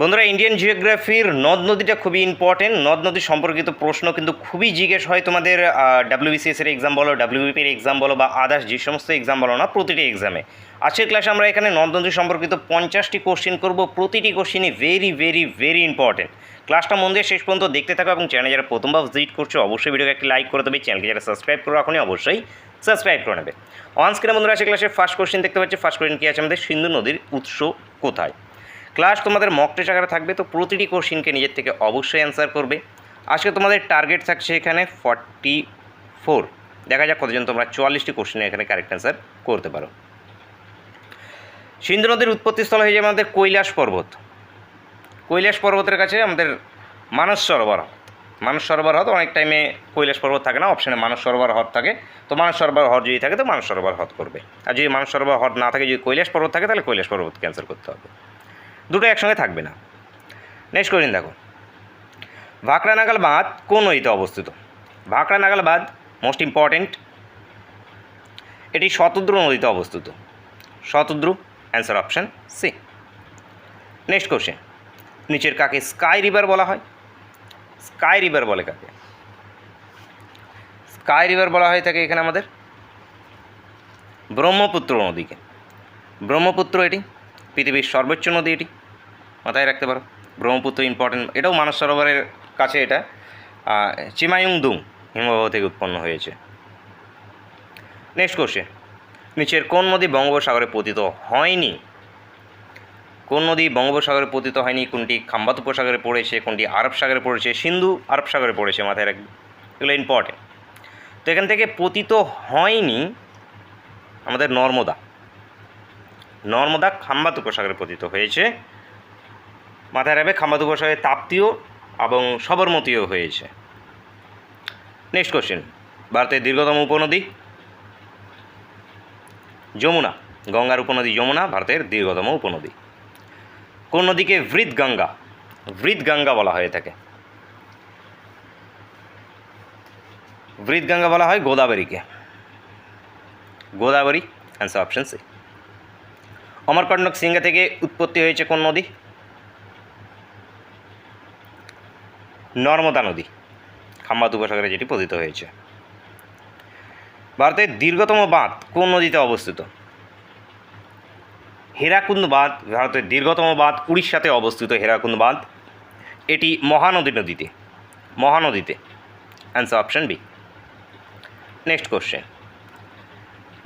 বন্ধুরা ইন্ডিয়ান জিওগ্রাফির নদ নদীটা খুবই ইম্পর্টেন্ট নদ নদী সম্পর্কিত প্রশ্ন কিন্তু খুবই জিজ্ঞেস হয় তোমাদের ডাব্লিউবিসিএস এর এক্সাম বলো ডাব্লিউবিপির এক্সাম বলো বা আদার্স যে সমস্ত এক্সাম বলো না, প্রতিটি এক্সামে আজকের ক্লাসে আমরা এখানে নদ নদী সম্পর্কিত পঞ্চাশটি কোশ্চেন করব। প্রতিটি কোশ্চেনই ভেরি ভেরি ভেরি ইম্পর্টেন্ট ক্লাসটা মন দিয়ে শেষ পর্যন্ত দেখতে থাকো এবং চ্যানেল যারা প্রথমবার ভিজিট করছ, অবশ্যই ভিডিওকে একটি লাইক করে দেবে। চ্যানেলকে যারা সাবস্ক্রাইব করে রাখুনি, অবশ্যই সাবস্ক্রাইব করে নেবে। অন স্ক্রিনে বন্ধুরা আছে ক্লাসের ফার্স্ট কোশ্চেন দেখতে পাচ্ছি। ফার্স্ট কোশ্চেন কী আছে আমাদের? সিন্ধু নদীর উৎস কোথায়? ক্লাস তোমাদের মক টেস্ট আকারে থাকবে, তো প্রতিটি কোশ্চিনকে নিজের থেকে অবশ্যই অ্যান্সার করবে। আজকে তোমাদের টার্গেট থাকছে এখানে ফর্টি ফোর দেখা যাক কতজন তোমরা চুয়াল্লিশটি কোশ্চেনে এখানে কারেক্ট অ্যান্সার করতে পারো। সিন্ধু নদীর উৎপত্তিস্থল হয়ে যাবে আমাদের কৈলাস পর্বত। কৈলাস পর্বতের কাছে আমাদের মানস সরোবর। হ্রদ মানস সরোবর হ্রদ, অনেক টাইমে কৈলাস পর্বত থাকে না অপশানে মানস সরোবর হ্রদ থাকে। তো মানস সরোবর হ্রদ যদি থাকে, তো মানস সরোবর হ্রদ করবে। আর যদি মানস সরোবর হ্রদ না থাকে, যদি কৈলাস পর্বত থাকে, তাহলে কৈলাস পর্বত ক্যান্সেল করতে হবে। একসঙ্গে থাকবে না। নেক্সট কোশ্চেন দেখো। ভাকরা নাগাল বাঁধ কোন নদীতে অবস্থিত? ভাকরা নাগাল বাঁধ মোস্ট ইম্পর্টেন্ট এটি শতদ্রু নদীতে অবস্থিত। Shatadru answer option C next question নিচের কাকে স্কাই রিভার বলা হয়? স্কাই রিভার বলে কাকে? স্কাই রিভার বলা হয় থাকে এখানে আমাদের। ব্রহ্মপুত্র নদীকে। ব্রহ্মপুত্র এটি, পৃথিবীর সর্বোচ্চ নদী এটি। মাথায় রাখতে পারো। ব্রহ্মপুত্র ইম্পর্টেন্ট এটাও মানস সরোবরের কাছে এটা। চিমায়ুংদুং হিমবাহ থেকে উৎপন্ন হয়েছে। নেক্সট কোশ্চেন নিচের কোন নদী বঙ্গোপসাগরে পতিত হয়নি? কোন নদী বঙ্গোপসাগরে পতিত হয়নি? কোনটি খাম্বাত উপসাগরে পড়েছে? কোনটি আরব সাগরে পড়েছে? সিন্ধু আরব সাগরে পড়েছে, মাথায় রাখবে এগুলো ইম্পর্টেন্ট তো এখান থেকে পতিত হয়নি আমাদের নর্মদা। নর্মদা খাম্বাত উপসাগরে পতিত হয়েছে। মাথায় রাখবে খাম্বাত উপসাগরে তাপ্তিও এবং সবরমতীও হয়েছে। নেক্সট কোশ্চেন ভারতের দীর্ঘতম উপনদী? যমুনা, গঙ্গার উপনদী যমুনা, ভারতের দীর্ঘতম উপনদী। কোন নদীকে বৃত গঙ্গা বৃত গঙ্গা বলা হয়ে থাকে? বৃত গঙ্গা বলা হয় গোদাবরীকে। Godavari answer option C Amarkantak Sinha থেকে উৎপত্তি হয়েছে কোন নদী? নর্মদা নদী, খাম্বাত উপসাগরে যেটি পতিত হয়েছে। ভারতের দীর্ঘতম বাঁধ কোন নদীতে অবস্থিত? হেরাকুন্দ বাঁধ, ভারতের দীর্ঘতম বাঁধ উড়িষ্যাতে অবস্থিত হেরাকুন্দ বাঁধ, এটি মহানদী নদীতে, মহানদীতে। Answer option B next question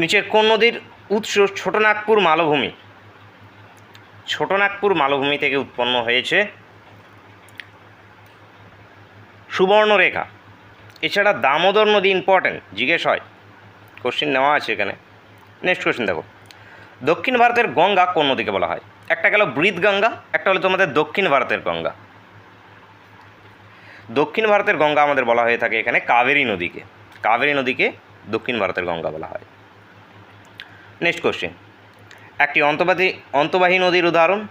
নিচের কোন নদীর উৎস ছোটনাগপুর মালভূমি? ছোটনাগপুর মালভূমি থেকে উৎপন্ন হয়েছে সুবর্ণরেখা। এছাড়া দামোদর নদী ইম্পর্ট্যান্ট জিজ্ঞেস হয়। কোশ্চিন নেওয়া আছে এখানে। নেক্সট কোশ্চিন দেখো। দক্ষিণ ভারতের গঙ্গা কোন নদীকে বলা হয়? একটা গেল বৃত গঙ্গা একটা হলো তোমাদের দক্ষিণ ভারতের গঙ্গা। দক্ষিণ ভারতের গঙ্গা আমাদের বলা হয়ে থাকে এখানে কাবেরী নদীকে। কাবেরী নদীকে দক্ষিণ ভারতের গঙ্গা বলা হয়। নেক্সট কোশ্চেন একটি অন্তবাদী, অন্তবাহী নদীর উদাহরণ।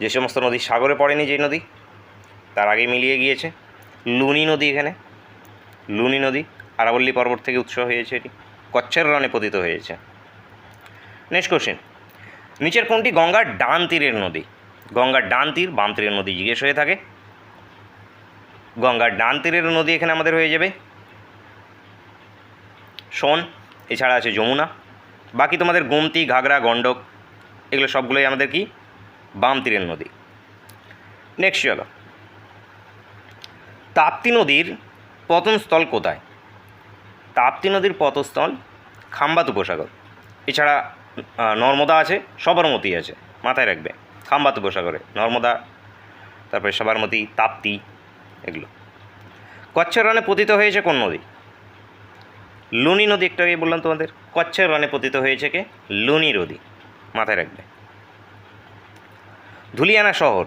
যে সমস্ত নদী সাগরে পড়েনি যে নদী তার আগে মিলিয়ে গিয়েছে লুনি নদী এখানে, লুনি নদী, আরাবল্লী পর্বত থেকে উৎস হয়েছে এটি, কচ্ছের রণে পতিত হয়েছে। নেক্সট কোশ্চেন নিচের কোনটি গঙ্গার ডান তীরের নদী? গঙ্গার ডান তীর বাম তীরের নদী জিজ্ঞেস হয়ে থাকে। গঙ্গার ডান তীরের নদী এখানে আমাদের হয়ে যাবে। সোন, এছাড়া আছে যমুনা। বাকি তোমাদের গোমতি ঘাগরা গণ্ডক, এগুলো সবগুলোই আমাদের কি? বাম তীরের নদী। নেক্সট চলো। তাপ্তি নদীর পতনস্থল কোথায়? তাপ্তি নদীর পতনস্থল খাম্বাত উপসাগর। এছাড়া নর্মদা আছে সবরমতী আছে, মাথায় রাখবে। খাম্বাত উপসাগরে, নর্মদা, তারপরে সবরমতী তাপ্তি, এগুলো। কচ্ছের রণে পতিত হয়েছে কোন নদী? লুনি নদী, একটু আগে বললাম তোমাদের। কচ্ছের রণে পতিত হয়েছে কে? লুনি নদী, মাথায় রাখবে। ধুলিয়ানা শহর,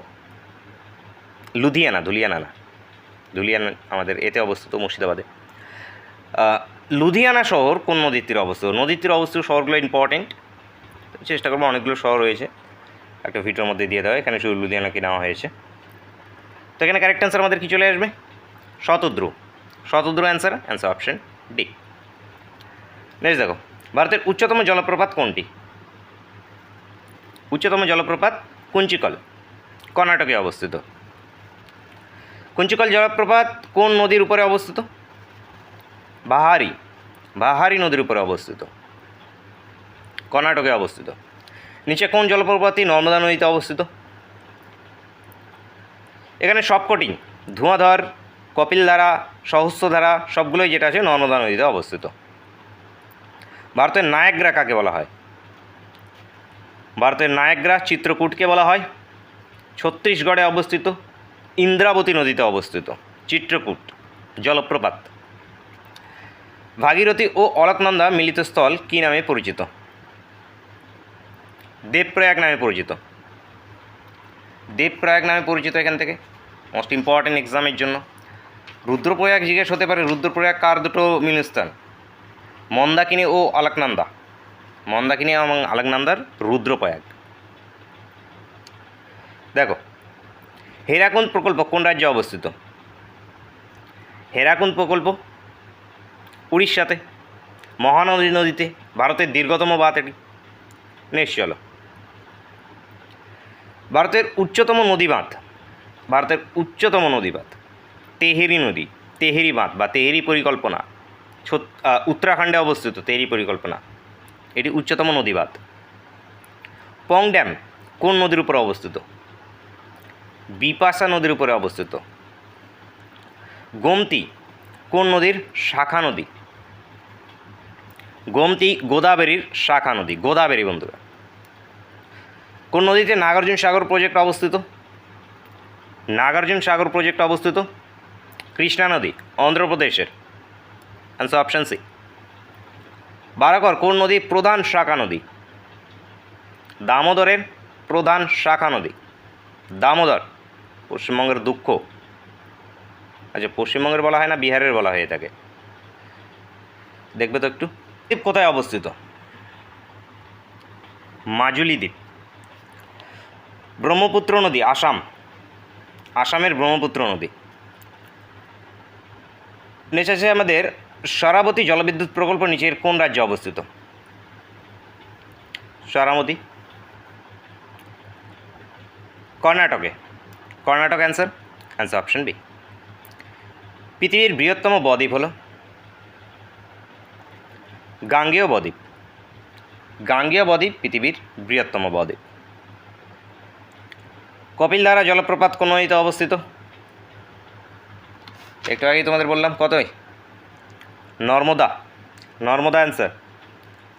লুধিয়ানা ধুলিয়ানা না ধুলিয়ানা আমাদের, এতে অবস্থিত মুর্শিদাবাদে। লুধিয়ানা শহর কোন নদীর তীরে অবস্থিত? নদীর তীরে অবস্থিত শহরগুলো ইম্পর্টেন্ট চেষ্টা করব, অনেকগুলো শহর রয়েছে। একটা ভিডিওর মধ্যে দিয়ে দেওয়া এখানে শুধু লুধিয়ানাকে নেওয়া হয়েছে। তো এখানে কারেক্ট অ্যান্সার আমাদের কী চলে আসবে? Shatadru. Shatadru answer answer option D next দেখো, ভারতের উচ্চতম জলপ্রপাত কোনটি? উচ্চতম জলপ্রপাত কুঞ্চিকল, কর্ণাটকে অবস্থিত। কুঞ্চিকল জলপ্রপাত কোন নদীর উপরে অবস্থিত? বাহারি। বাহারি নদীর উপরে অবস্থিত। কর্ণাটকে অবস্থিত। নিচে কোন জলপ্রপাতই নর্মদা নদীতে অবস্থিত? এখানে সবকটি, ধোঁয়াধর, কপিলধারা, সহস্রধারা, সবগুলোই যেটা আছে নর্মদা নদীতে অবস্থিত। ভারতের নায়করা কাকে বলা হয়? ভারতের নায়করা চিত্রকূটকে বলা হয়। ছত্তিশগড়ে অবস্থিত। ইন্দ্রাবতী নদীতে অবস্থিত, চিত্রকূট, জলপ্রপাত। ভাগীরথী ও অলকনন্দা মিলিত স্থল কী নামে পরিচিত? দেবপ্রয়াগ নামে পরিচিত। দেবপ্রয়াগ নামে পরিচিত এখান থেকে? মোস্ট ইম্পর্ট্যান্ট এক্সামের জন্য। রুদ্রপ্রয়াগ জিজ্ঞেস হতে পারে, রুদ্রপ্রয়াগ কার দুটো মিলনস্থান মন্দাকিনী ও আলাকনন্দা। মন্দাকিনী এবং আলাকনন্দার রুদ্রপ্রয়াগ। দেখো হেরাকুন্দ প্রকল্প কোন রাজ্যে অবস্থিত? হেরাকুন্দ প্রকল্প উড়িষ্যাতে, মহানদী নদীতে, ভারতের দীর্ঘতম বাঁধ এটি নেক্সট চলো। ভারতের উচ্চতম নদী বাঁধ। ভারতের উচ্চতম নদী বাঁধ। তেহেরি নদী, তেহেরি বাঁধ বা তেহেরি পরিকল্পনা। উত্তরাখণ্ডে অবস্থিত তেহেরি পরিকল্পনা। এটি উচ্চতম নদী বাঁধ। পং ড্যাম কোন নদীর উপর অবস্থিত? বিপাশা নদীর উপরে অবস্থিত। গোমতি কোন নদীর? শাখা নদী। গোমতি গোদাবরীর শাখা নদী, গোদাবরী বন্ধুরা। কোন নদীতে নাগার্জুন সাগর প্রজেক্ট অবস্থিত? নাগার্জুন সাগর প্রজেক্ট অবস্থিত। কৃষ্ণা নদী, অন্ধ্রপ্রদেশের। অ্যান্সার অপশান সি বারাকর, কোন নদী? প্রধান শাখা নদী। দামোদরের প্রধান শাখা নদী। দামোদর। পশ্চিমবঙ্গের দুঃখ। আচ্ছা পশ্চিমবঙ্গের বলা হয় না, বিহারের বলা হয়ে থাকে। দেখবে তো একটু। দ্বীপ কোথায় অবস্থিত? মাজুলি দ্বীপ। ব্রহ্মপুত্র নদী, আসাম। আসামের ব্রহ্মপুত্র নদী। নেক্সট আছে আমাদের সরাবতী জলবিদ্যুৎ প্রকল্প নিচের কোন রাজ্যে অবস্থিত? সরামতি কর্ণাটকে। Karnataka answer answer option B পৃথিবীর বৃহত্তম বদ্বীপ হল গাঙ্গেয় বদ্বীপ। গাঙ্গেয় বদ্বীপ পৃথিবীর বৃহত্তম বদ্বীপ। কপিলধারা জলপ্রপাত কোন নদীতে অবস্থিত? একটু আগেই তোমাদের বললাম, কতই? Narmada. Narmada answer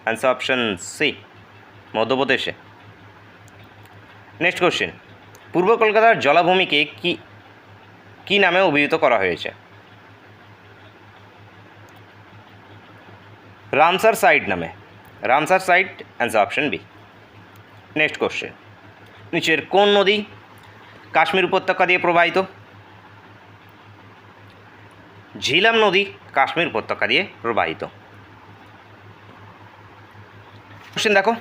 answer option C মধ্যপ্রদেশে। নেক্সট কোশ্চেন পূর্ব কলকাতার জলাভূমিকে কি কি নামে অভিহিত করা হয়েছে? রামসার সাইট নামে। Ramsar site, answer option B. Next question. নিচের কোন নদী কাশ্মীর উপত্যকা দিয়ে প্রবাহিত? ঝিলাম নদী কাশ্মীর উপত্যকা দিয়ে প্রবাহিত। কোশ্চেন দেখো।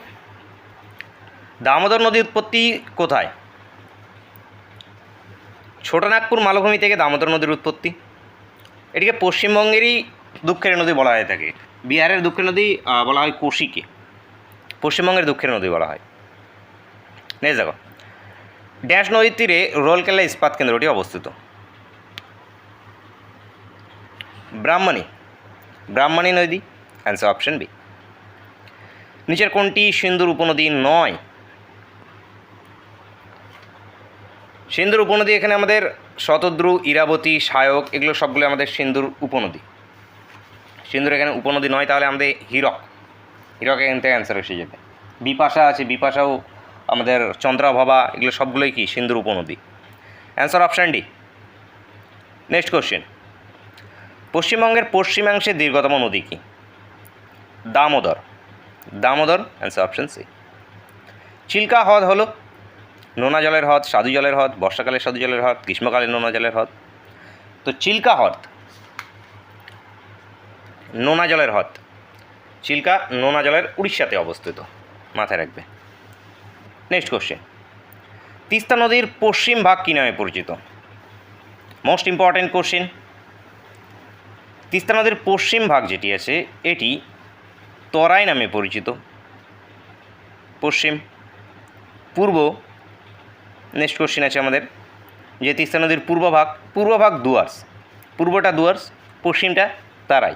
দামোদর নদীর উৎপত্তি কোথায়? ছোটনাগপুর মালভূমি থেকে দামোদর নদীর উৎপত্তি। এটিকে পশ্চিমবঙ্গেরই দুঃখের নদী বলা হয়ে থাকে। বিহারের দুঃখের নদী বলা হয় কোশিকে। পশ্চিমবঙ্গের দুঃখের নদী বলা হয়। নেক্সট দেখো। ড্যাশ নদীর তীরে রোলকেল্লা ইস্পাত কেন্দ্রটি অবস্থিত। ব্রাহ্মণী। ব্রাহ্মণী নদী অ্যান্সার অপশন বি নিচের কোনটি সিন্ধুর উপনদী নয়? সিন্ধুর উপনদী এখানে আমাদের শতদ্রু, ইরাবতী সায়ক এগুলো সবগুলো আমাদের সিন্ধুর উপনদী। সিন্ধুর এখানে উপনদী নয়, তাহলে আমাদের হিরক। হিরক এখান থেকে অ্যান্সার এসে যাবে। বিপাশা আছে, বিপাশাও আমাদের চন্দ্রাভবা, এগুলো সবগুলোই কি? সিন্ধুর উপনদী। Answer option D next question পশ্চিমবঙ্গের পশ্চিমাংশে দীর্ঘতম নদী কি? Damodar. Damodar answer option C Chilika হ্রদ হলো নোনা জলের হ্রদ, সাধু জলের হ্রদ বর্ষাকালের সাধু জলের হ্রদ গ্রীষ্মকালের নোনা জলের হ্রদ। তো চিল্কা হ্রদ। নোনা জলের হ্রদ। চিল্কা নোনা জলের উড়িষ্যাতে অবস্থিত। মাথায় রাখবে। নেক্সট কোশ্চেন তিস্তা নদীর পশ্চিম ভাগ কী নামে পরিচিত? মোস্ট ইম্পর্ট্যান্ট কোশ্চেন তিস্তা নদীর পশ্চিম ভাগ যেটি আছে, এটি তরাই নামে পরিচিত। পশ্চিম, পূর্ব নেক্সট কোশ্চেন আছে আমাদের। যে তিস্তা নদীর পূর্বভাগ পূর্বভাগ দুয়ার্স। পূর্বটা দুয়ার্স, পশ্চিমটা তারাই।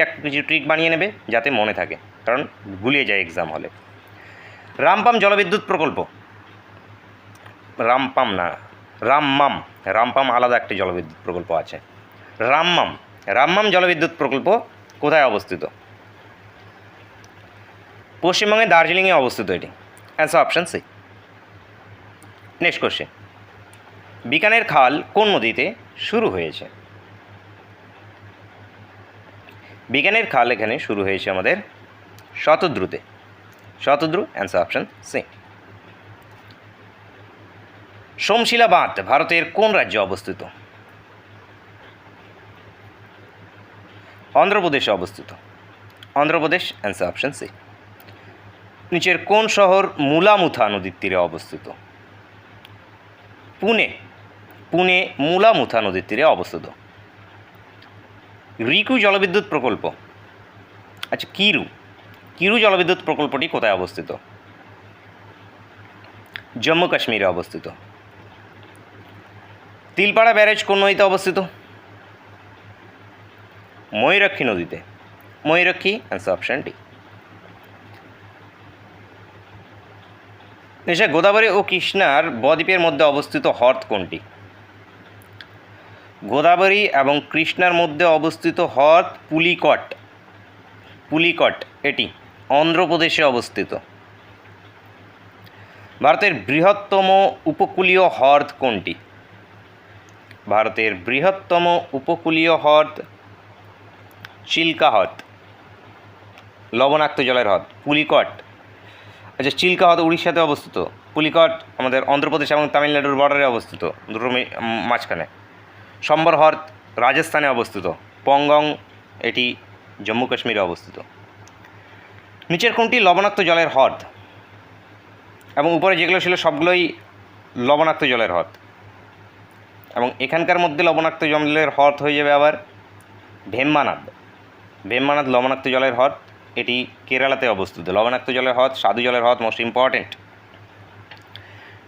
এক কিছু ট্রিক বানিয়ে নেবে যাতে মনে থাকে, কারণ গুলিয়ে যায় এক্সাম হলে। রামপাম জলবিদ্যুৎ প্রকল্প। রামপাম না, রামমাম, রামপাম আলাদা একটি জলবিদ্যুৎ প্রকল্প আছে। রামমাম রামমাম জলবিদ্যুৎ প্রকল্প কোথায় অবস্থিত? পশ্চিমবঙ্গের দার্জিলিংয়ে অবস্থিত এটি। Answer option C next question. Bikaner খাল কোন নদীতে শুরু হয়েছে? বিজ্ঞানের খাল এখানে শুরু হয়েছে আমাদের শতদ্রুতে। Shatadru answer option C Somasila বাঁধ ভারতের কোন রাজ্যে অবস্থিত? অন্ধ্রপ্রদেশে অবস্থিত। অন্ধ্রপ্রদেশ অ্যান্সার অপশন সি নিচের কোন শহর মুলামুথা নদীর তীরে অবস্থিত? পুনে পুনে মুলামুথা নদীর তীরে অবস্থিত। রিকু জলবিদ্যুৎ প্রকল্প। আচ্ছা কিরু কিরু জলবিদ্যুৎ প্রকল্পটি কোথায় অবস্থিত? জম্মু কাশ্মীরে অবস্থিত। তিলপাড়া ব্যারেজ কোন নদীতে অবস্থিত? ময়ূরাক্ষী নদীতে। ময়ূরাক্ষী অ্যান্সার অপশান ডি নিশ্চয় গোদাবরী ও কৃষ্ণার বদ্বীপের মধ্যে অবস্থিত হ্রদ কোনটি? গোদাবরী এবং কৃষ্ণার মধ্যে অবস্থিত হ্রদ পুলিকট। পুলিকট, এটি অন্ধ্রপ্রদেশে অবস্থিত। ভারতের বৃহত্তম উপকূলীয় হ্রদ কোনটি? ভারতের বৃহত্তম উপকূলীয় হ্রদ চিল্কা হ্রদ লবণাক্ত জলের হ্রদ পুলিকট। আচ্ছা চিল্কা হ্রদ উড়িষ্যাতে অবস্থিত। পুলিকট আমাদের অন্ধ্রপ্রদেশ এবং তামিলনাড়ুর বর্ডারে অবস্থিত। দুটো মাঝখানে। সম্বর হ্রদ রাজস্থানে অবস্থিত। পঙ্গং এটি জম্মু কাশ্মীরে অবস্থিত। নিচের কোনটি লবণাক্ত জলের হ্রদ? এবং উপরে যেগুলো ছিল সবগুলোই লবণাক্ত জলের হ্রদ। এবং এখানকার মধ্যে লবণাক্ত জলের হ্রদ হয়ে যাবে আবার ভেম্মানাদ। ভেম্মানাদ লবণাক্ত জলের হ্রদ। এটি কেরালাতে অবস্থিত। লবণাক্ত জলের হ্রদ স্বাদু জলের হ্রদ মোস্ট ইম্পর্টেন্ট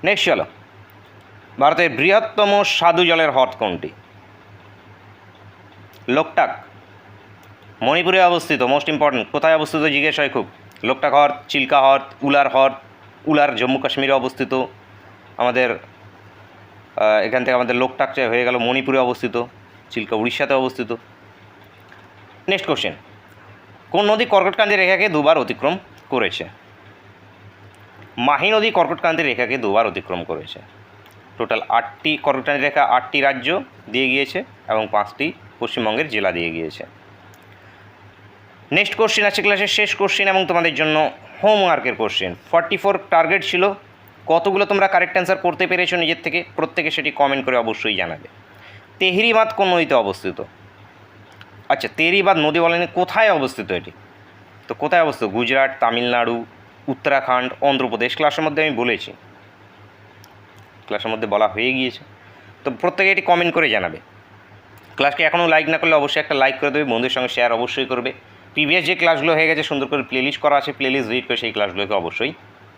নেক্সট চলো। ভারতের বৃহত্তম স্বাদু জলের হ্রদ কোনটি? লোকটাক। মণিপুরে অবস্থিত মোস্ট ইম্পর্টেন্ট কোথায় অবস্থিত জিজ্ঞেস হয় খুব। লোকটাক হ্রদ, চিল্কা হ্রদ, উলার হ্রদ, উলার জম্মু কাশ্মীরে অবস্থিত। আমাদের এখান থেকে আমাদের লোকটাক হয়ে গেল মণিপুরে অবস্থিত, চিল্কা উড়িষ্যাতে অবস্থিত। নেক্সট কোশ্চেন কোন নদী কর্কটকান্তি রেখাকে দুবার অতিক্রম করেছে? মাহি নদী কর্কটক্রান্তি রেখাকে দুবার অতিক্রম করেছে। টোটাল আটটি কর্কটক্রান্তি রেখা আটটি রাজ্য দিয়ে গিয়েছে এবং পাঁচটি পশ্চিমবঙ্গের জেলা দিয়ে গিয়েছে। নেক্সট কোশ্চেন আছে ক্লাসের শেষ কোশ্চেন এবং তোমাদের জন্য হোমওয়ার্কের কোশ্চেন ফর্টি ফোর টার্গেট ছিল। কতগুলো তোমরা কারেক্ট অ্যান্সার করতে পেরেছ নিজের থেকে? প্রত্যেকে সেটি কমেন্ট করে অবশ্যই জানাবে। তেহরি বাঁধ কোন নদীতে অবস্থিত? আচ্ছা তেহরি বাঁধ নদী বলেনি, কোথায় অবস্থিত এটি? তো কোথায় অবস্থিত? গুজরাট, তামিলনাড়ু, উত্তরাখণ্ড, অন্ধ্রপ্রদেশ, ক্লাসের মধ্যে আমি বলেছি। ক্লাসের মধ্যে বলা হয়ে গিয়েছে। তো প্রত্যেকে এটি কমেন্ট করে জানাবে। ক্লাসকে এখনও লাইক না করলে অবশ্যই একটা লাইক করে দেবে, বন্ধুদের সঙ্গে শেয়ার অবশ্যই করবে। প্রিভিয়াস যে ক্লাসগুলো হয়ে গেছে, সুন্দর করে প্লেলিস্ট করা আছে প্লেলিস্ট রিড করে সেই ক্লাসগুলোকে অবশ্যই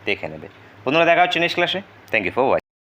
দেখে নেবে। বন্ধুরা, দেখা হচ্ছে নেক্সট ক্লাসে থ্যাংক ইউ ফর ওয়াচ